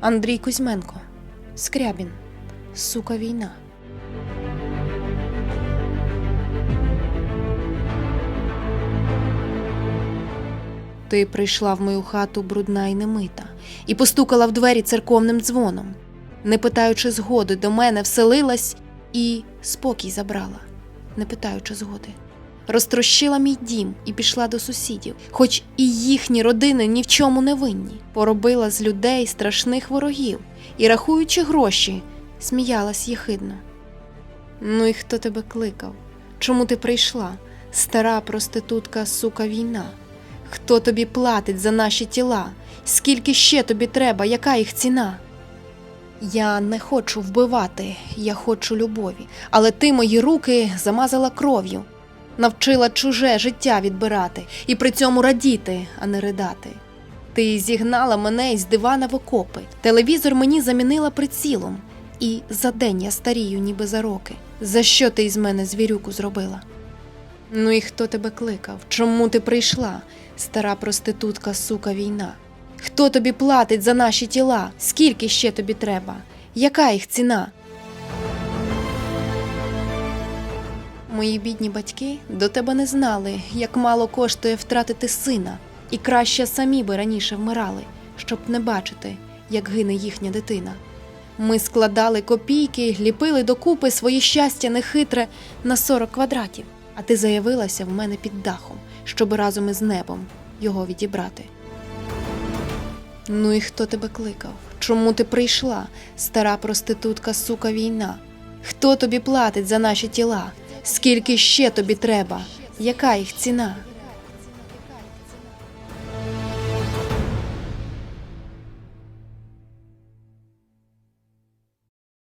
Андрій Кузьменко, Скрябін, сука війна. Ти прийшла в мою хату брудна і немита, і постукала в двері церковним дзвоном, не питаючи згоди, до мене вселилась і спокій забрала, не питаючи згоди. Розтрощила мій дім і пішла до сусідів, хоч і їхні родини ні в чому не винні. Поробила з людей страшних ворогів і, рахуючи гроші, сміялась єхидно. Ну і хто тебе кликав? Чому ти прийшла? Стара проститутка, сука, війна. Хто тобі платить за наші тіла? Скільки ще тобі треба, яка їх ціна? Я не хочу вбивати, я хочу любові, але ти мої руки замазала кров'ю, навчила чуже життя відбирати і при цьому радіти, а не ридати. Ти зігнала мене із дивана в окопи, телевізор мені замінила прицілом, і за день я старію, ніби за роки. За що ти із мене звірюку зробила? Ну і хто тебе кликав? Чому ти прийшла? Стара проститутка, сука, війна. Хто тобі платить за наші тіла? Скільки ще тобі треба? Яка їх ціна? Мої бідні батьки до тебе не знали, як мало коштує втратити сина, і краще самі би раніше вмирали, щоб не бачити, як гине їхня дитина. Ми складали копійки, ліпили докупи своє щастя нехитре на 40 квадратів, а ти заявилася в мене під дахом, щоб разом із небом його відібрати. Ну і хто тебе кликав? Чому ти прийшла, стара проститутка, сука, війна? Хто тобі платить за наші тіла? Скільки ще тобі треба? Яка їх ціна?